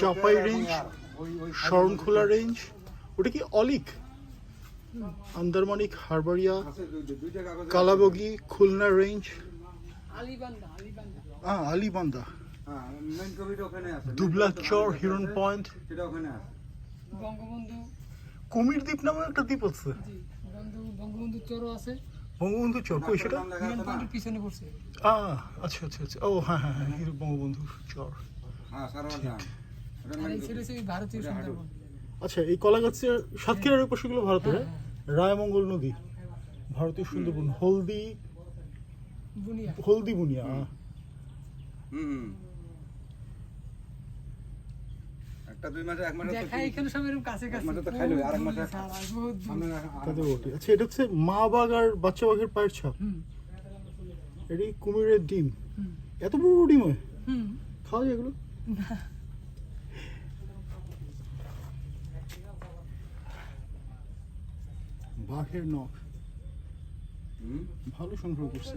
চাপাই range, আর, ওই- ওই Sharankhola range ওটা কি অলিক? আন্দারমানিক হারবারিয়া কালাবগি খুলনা রেঞ্জ আলিবান্দা হ্যাঁ, মেইন কপিটা ওখানে আছে। দুবলা চর কপিটা হিরন পয়েন্ট। বঙ্গবন্ধু। কুমির দ্বীপ নামে একটা দ্বীপ আছে। জি বঙ্গবন্ধু চরও আছে। বঙ্গবন্ধু চর কই সেটা? পিছনে পড়ছে। আচ্ছা আচ্ছা আচ্ছা। ও হ্যাঁ হ্যাঁ হ্যাঁ হিরো বঙ্গবন্ধু চর। হ্যাঁ, এই আচ্ছা এই কলাগাছের সাতক্ষীরার ওই পাশেগুলো ভারতের হ্যাঁ, হ্যাঁ? রায়মঙ্গল নদী ভারতীয় সুন্দরবন হলদি বুনিয়া। হলদি বুনিয়া হুম, হুম। একটা দুই মাসে এক মাসে দেখা এখানে সব এরকম কাছে কাছে। মাসে তো খাইলো, মাসে আচ্ছা এটা হচ্ছে মা বাঘ আর বাচ্চা বাঘের পায়ের ছাপ। হুম। এটি কুমিরের ডিম। এত বড় বড় ডিম হয়? হুম। খাওয়া যায় এগুলো? বাঘের নখ। ভালো সংগ্রহ করছে।